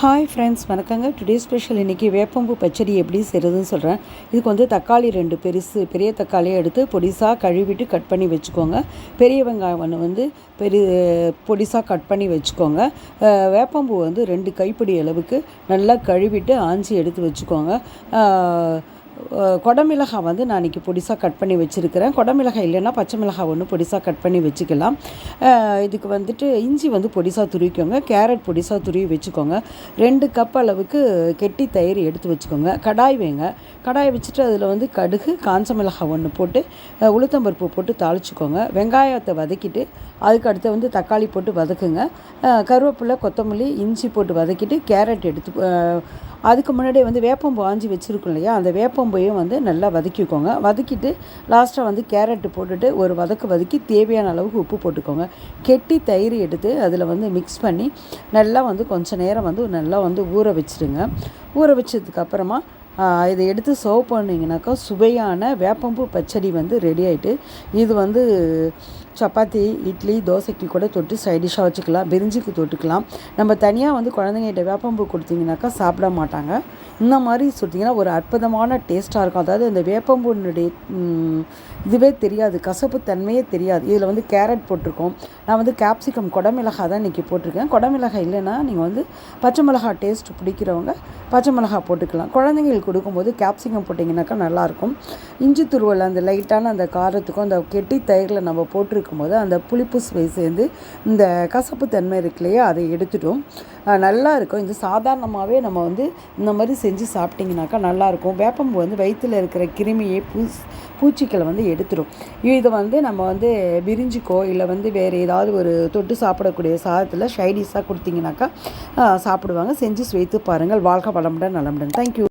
Hi friends வணக்கங்க. Today special இன்றைக்கி வேப்பம்பூ பச்சடி எப்படி செய்கிறதுன்னு சொல்கிறேன் இதுக்கு வந்து தக்காளி ரெண்டு பெருசு பெரிய தக்காளியை எடுத்து பொடிசாக கழுவிட்டு கட் பண்ணி வச்சுக்கோங்க. பெரிய வெங்காயம் ஒன்று வந்து பெரிய பொடிசாக கட் பண்ணி வச்சுக்கோங்க. வேப்பம்பூ வந்து ரெண்டு கைப்பிடி அளவுக்கு நல்லா கழுவிட்டு ஆஞ்சி எடுத்து வச்சுக்கோங்க. குடமிளகாய் வந்து நான் இன்றைக்கி பொடிசாக கட் பண்ணி வச்சுருக்கிறேன். குடமிளகாய் இல்லைன்னா பச்சை மிளகாய் ஒன்று பொடிசாக கட் பண்ணி வச்சுக்கலாம். இதுக்கு வந்துட்டு இஞ்சி வந்து பொடிசாக துருவிக்கோங்க. கேரட் பொடிசாக துருவி வச்சுக்கோங்க. ரெண்டு கப் அளவுக்கு கெட்டி தயிர் எடுத்து வச்சுக்கோங்க. கடாய் வைங்க. கடாய் வச்சுட்டு அதில் வந்து கடுகு காஞ்ச மிளகாய் ஒன்று போட்டு உளுத்தம்பருப்பு போட்டு தாளிச்சுக்கோங்க. வெங்காயத்தை வதக்கிட்டு அதுக்கு அடுத்து வந்து தக்காளி போட்டு வதக்குங்க. கருவேப்பிலை கொத்தமல்லி இஞ்சி போட்டு வதக்கிட்டு கேரட் எடுத்து அதுக்கு முன்னாடி வந்து வேப்பம்பு ஆஞ்சி வச்சுருக்கோம் இல்லையா? அந்த வேப்பம்பையும் வந்து நல்லா வதக்கிக்கோங்க. வதக்கிட்டு லாஸ்ட்டாக வந்து கேரட்டு போட்டுட்டு ஒரு வதக்கு வதக்கி தேவையான அளவுக்கு உப்பு போட்டுக்கோங்க. கெட்டி தயிர் எடுத்து அதில் வந்து மிக்ஸ் பண்ணி நல்லா வந்து கொஞ்சம் நேரம் வந்து நல்லா வந்து ஊற வச்சுடுங்க ஊற வச்சதுக்கப்புறமா இதை எடுத்து சர்வ் பண்ணிங்கனாக்கா சுவையான வேப்பம்பூ பச்சடி வந்து ரெடி ஆகிட்டு இது வந்து சப்பாத்தி இட்லி தோசைக்கு கூட தொட்டு சைடிஷாக வச்சுக்கலாம். பிரிஞ்சிக்கு தொட்டுக்கலாம். நம்ம தனியாக வந்து குழந்தைங்கிட்ட வேப்பம்பூ கொடுத்தீங்கனாக்கா சாப்பிட மாட்டாங்க. இந்த மாதிரி சொல்லிட்டிங்கன்னா ஒரு அற்புதமான டேஸ்ட்டாக இருக்கும். அதாவது இந்த வேப்பம்பூனுடைய இதுவே தெரியாது. கசப்பு தன்மையே தெரியாது. இதில் வந்து கேரட் போட்டிருக்கோம். நான் வந்து கேப்சிகம் குடமிளகாய் தான் இன்றைக்கி போட்டிருக்கேன். குடமிளகாய் இல்லைன்னா நீங்கள் வந்து பச்சை மிளகாய் டேஸ்ட் பிடிக்கிறவங்க பச்சை மிளகாய் போட்டுக்கலாம். குழந்தைங்களுக்கு கொடுக்கும்போது கேப்சிகம் போட்டிங்கனாக்கா நல்லாயிருக்கும். இஞ்சி துருவல் அந்த லைட்டான அந்த காரத்துக்கும் அந்த கெட்டி தயிரில் நம்ம போட்டிருக்கும் போது அந்த புளிப்பு சுவை சேர்ந்து இந்த கசப்பு தன்மை இருக்கு இல்லையா அதை எடுத்துட்டோம் நல்லாயிருக்கும். நல்லா இருக்கும் இது சாதாரணமாகவே நம்ம வந்து இந்த மாதிரி செஞ்சு சாப்பிட்டிங்கனாக்கா நல்லாயிருக்கும். வேப்பம்பூ வந்து வயிற்றில் இருக்கிற கிருமியை பூஸ் பூச்சிக்களை வந்து எடுத்துரும். இதை வந்து நம்ம வந்து விரிஞ்சிக்கோ இல்லை வந்து வேறு ஏதாவது ஒரு தொட்டு சாப்பிடக்கூடிய சாதத்தில் ஷைடிஸாக கொடுத்தீங்கனாக்கா சாப்பிடுவாங்க. செஞ்சு சுவைத்து பாருங்கள். வாழ்க வளமுடன் நலமுடன். தேங்க்யூ